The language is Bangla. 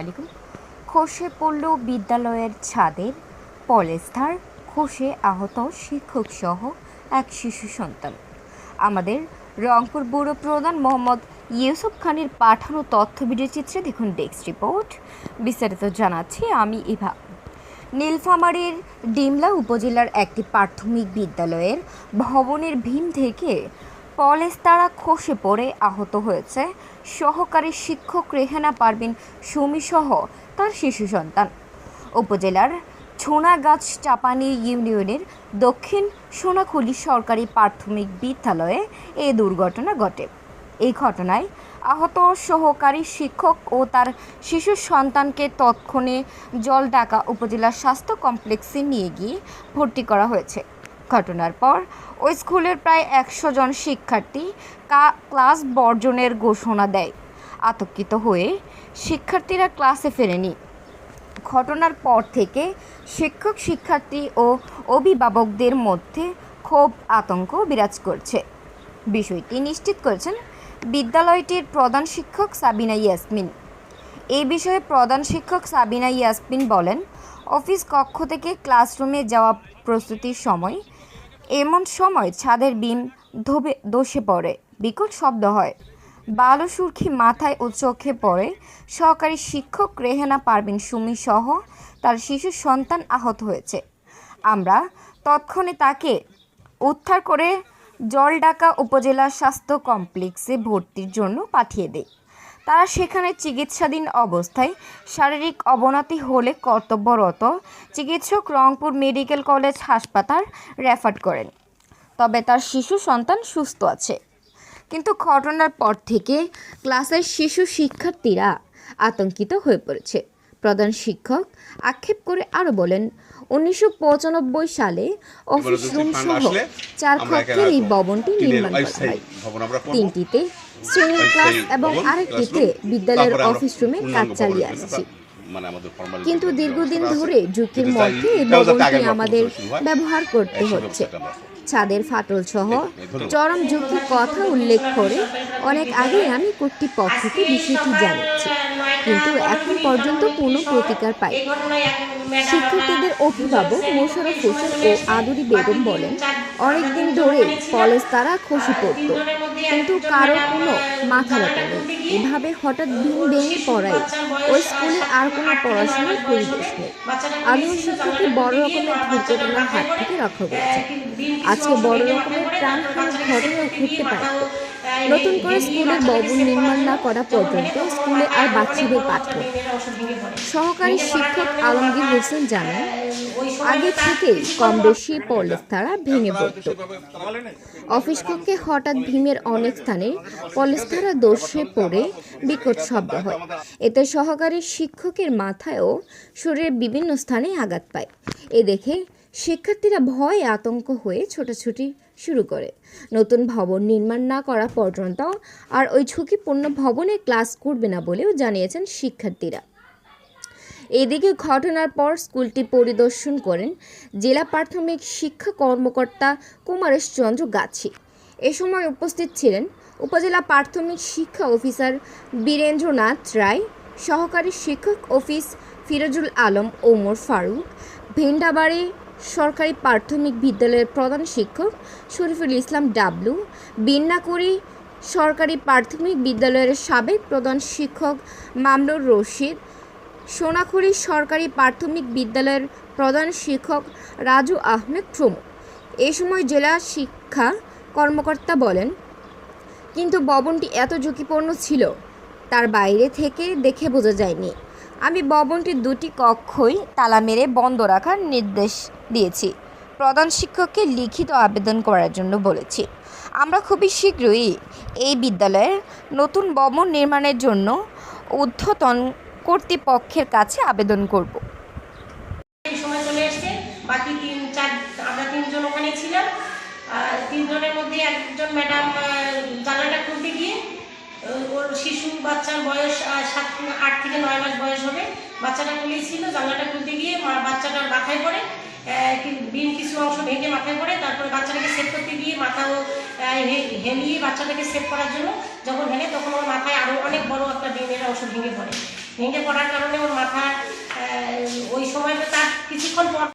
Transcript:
আলাইকুম। খসে পড়ল বিদ্যালয়ের ছাদের পলেস্থার খসে আহত শিক্ষক সহ এক শিশু সন্তান। আমাদের রংপুর ব্যুরো প্রধান মোহাম্মদ ইউসুফ খানের পাঠানো তথ্য ভিডিও চিত্রে দেখুন ডেস্ক রিপোর্ট। বিস্তারিত জানাচ্ছি আমি ইভা। নীলফামারীর ডিমলা উপজেলার একটি প্রাথমিক বিদ্যালয়ের ভবনের ভীম থেকে পলেস্তারা খসে পড়ে, আহত হয়েছে। সহকারী শিক্ষক রেহানা পারবিন সুমিসহ তার শিশু সন্তান। উপজেলার ছোনাগাছ চাপানি ইউনিয়নের দক্ষিণ সোনাখুলি সরকারি প্রাথমিক বিদ্যালয়ে এই দুর্ঘটনা ঘটে। এই ঘটনায় আহত সহকারী শিক্ষক ও তার শিশু সন্তানকে তৎক্ষণে জলঢাকা উপজেলা স্বাস্থ্য কমপ্লেক্সে নিয়ে গিয়ে ভর্তি করা হয়েছে। ঘটনার পর ওই স্কুলের প্রায় একশো জন শিক্ষার্থী ক্লাস বর্জনের ঘোষণা দেয়। আতঙ্কিত হয়ে শিক্ষার্থীরা ক্লাসে ফেরেনি। ঘটনার পর থেকে শিক্ষক, শিক্ষার্থী ও অভিভাবকদের মধ্যে ক্ষোভ, আতঙ্ক বিরাজ করছে। বিষয়টি নিশ্চিত করেছেন বিদ্যালয়টির প্রধান শিক্ষক সাবিনা ইয়াসমিন। এই বিষয়ে প্রধান শিক্ষক সাবিনা ইয়াসমিন বলেন, অফিস কক্ষ থেকে ক্লাসরুমে যাওয়া প্রস্তুতির সময় এমন সময় ছাদের বিম ধোবে, ধসে পড়ে। বিকট শব্দ হয়। বালু সুরখি মাথায় ও চোখে পড়ে। সহকারী শিক্ষক রেহেনা পারবিন সুমি সহ তার শিশু সন্তান আহত হয়েছে। আমরা তৎক্ষণে তাকে উদ্ধার করে জলডাকা উপজেলা স্বাস্থ্য কমপ্লেক্সে ভর্তির জন্য পাঠিয়ে দেয় তারা সেখানে চিকিৎসাধীন অবস্থায় শারীরিক অবনতি হলে কর্তব্যরত চিকিৎসক রংপুর মেডিকেল কলেজ হাসপাতাল রেফার করেন। তবে তার শিশু সন্তান সুস্থ আছে। কিন্তু ঘটনার পর থেকে ক্লাসের শিশু শিক্ষার্থীরা আতঙ্কিত হয়ে পড়েছে। প্রধান শিক্ষক আক্ষেপ করে আরও বলেন উনিশশো পঁচানব্বই সালে অফিস রুম সহ চার কক্ষের এই ভবনটি নির্মাণ করা হয়। তিনটিতে শ্রেণির ক্লাস এবং আরেকটিতে বিদ্যালয়ের অফিস রুমে কাজ চালিয়ে আসছে। মানে কিন্তু দীর্ঘদিন ধরে ঝুঁকির মধ্যে এই ভবনটি আমাদের ব্যবহার করতে হচ্ছে। ছাদের ফাটল সহ চরম ঝুঁকির কথা উল্লেখ করে অনেক আগে আমি কর্তৃপক্ষকে বিষয়টি জানাচ্ছি কিন্তু এখন পর্যন্ত কোনো প্রতিকার পাই শিক্ষার্থীদের অভিভাবক মোশারফ হোসেন ও আদুরি বেগম বলেন অনেকদিন ধরে কলেজ তারা খুশি পড়তো কিন্তু কারও কোনো মাথা ব্যথা নেই। এভাবে হঠাৎ দিন ভেঙে পড়ায়। ওই স্কুলে আর কোনো পড়াশোনার পরিবেশ নেই আমিও শিক্ষককে বড় রকমের দুর্ঘটনার হাত থেকে রক্ষা করেছি। আজকে বড় রকমের প্রাণহানির ঘটনা ঘটতে পারত নতুন করে স্কুলের ভবন নির্মাণ না করা পর্যন্ত স্কুলে আর বাচ্চাদের পাঠ্য সহকারী শিক্ষক আলমগীর হোসেন জানান, আগে থেকেই কম বেশি পলেস্তারা ভেঙে পড়ত। অফিস কক্ষে হঠাৎ ভীমের অনেক স্থানে পলেস্তারা দোষে পড়ে বিকট শব্দ হয়। এতে সহকারী শিক্ষকের মাথায় ও শরীরের বিভিন্ন স্থানে আঘাত পায়। এ দেখে শিক্ষার্থীরা ভয়ে আতঙ্ক হয়ে ছোটাছুটি শুরু করে। নতুন ভবন নির্মাণ না করা পর্যন্ত আর ওই ঝুঁকিপূর্ণ ভবনে ক্লাস করবে না বলেও জানিয়েছেন শিক্ষার্থীরা। এদিকে ঘটনার পর স্কুলটি পরিদর্শন করেন জেলা প্রাথমিক শিক্ষা কর্মকর্তা কুমারেশ চন্দ্র গাছি। এ সময় উপস্থিত ছিলেন উপজেলা প্রাথমিক শিক্ষা অফিসার বীরেন্দ্রনাথ রায়, সহকারী শিক্ষক অফিস ফিরোজুল আলম, ওমর ফারুক, ভেন্ডাবাড়ি সরকারি প্রাথমিক বিদ্যালয়ের প্রধান শিক্ষক শরীফুল ইসলাম ডাবলু, বিন্নাকুড়ি সরকারি প্রাথমিক বিদ্যালয়ের সাবেক প্রধান শিক্ষক মামলুর রশিদ সোনাখুড়ি সরকারি প্রাথমিক বিদ্যালয়ের প্রধান শিক্ষক রাজু আহমেদ প্রমুখ। এ সময় জেলা শিক্ষা কর্মকর্তা বলেন, কিন্তু ভবনটি এত ঝুঁকিপূর্ণ ছিল, তার বাইরে থেকে দেখে বোঝা যায়নি। আমি ভবনটির দুটি কক্ষই তালা মেরে বন্ধ রাখার নির্দেশ দিয়েছি। প্রধান শিক্ষককে লিখিত আবেদন করার জন্য বলেছি। আমরা খুবই শীঘ্রই এই বিদ্যালয়ের নতুন ভবন নির্মাণের জন্য ঊর্ধ্বতন কর্তৃপক্ষের কাছে আবেদন করব। বাকি তিন, চার, আমরা তিনজন ওখানে ছিলাম। তিনজনের মধ্যে একজন ম্যাডাম জানালাটা খুলতে গিয়ে ওর শিশু বাচ্চার বয়স সাত আট থেকে নয় মাস বয়স হবে। বাচ্চাটা খুলেই ছিল জানলাটা খুলতে গিয়ে বাচ্চাটার মাথায় পড়ে বিন কিছু অংশ ভেঙে মাথায় পড়ে, তারপরে বাচ্চাটাকে সেভ করতে গিয়ে মাথাও হেলিয়ে বাচ্চাটাকে সেভ করার জন্য যখন হেলে তখন ওর মাথায় আরও অনেক বড় একটা বিনের অংশ ভেঙে পড়ে। ভেঙে পড়ার কারণে ওর মাথা ওই সময়টা তার কিছুক্ষণ পর